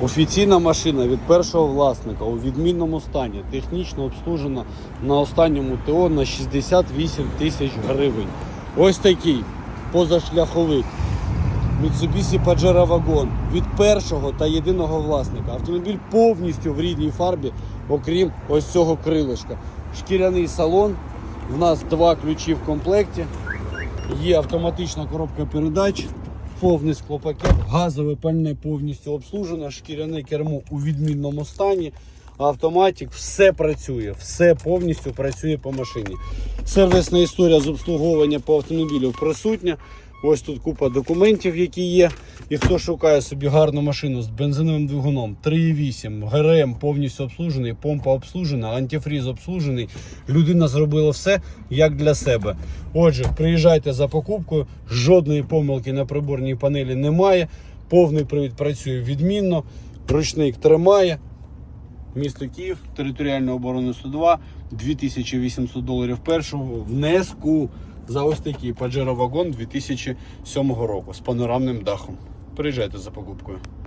Офіційна машина від першого власника у відмінному стані, технічно обслужена на останньому ТО на 68 тисяч гривень. Ось такий позашляховик. Mitsubishi Pajero Wagon від першого та єдиного власника. Автомобіль повністю в рідній фарбі, окрім ось цього крилишка. Шкіряний салон. В нас два ключі в комплекті. Є автоматична коробка передач, повний склопакет, газове пальне повністю обслужено, шкіряне кермо у відмінному стані. Автоматик, все працює, все повністю працює по машині. Сервісна історія з обслуговування по автомобілю присутня. Ось тут купа документів, які є. І хто шукає собі гарну машину з бензиновим двигуном 3.8, ГРМ повністю обслужений, помпа обслужена, антифріз обслужений. Людина зробила все як для себе. Отже, приїжджайте за покупкою, жодної помилки на приборній панелі немає. Повний привід працює відмінно, ручник тримає. Місто Київ, територіальна оборона 102, 2800 доларів першого внеску за ось такий Pajero Wagon 2007 року з панорамним дахом. Приїжджайте за покупкою.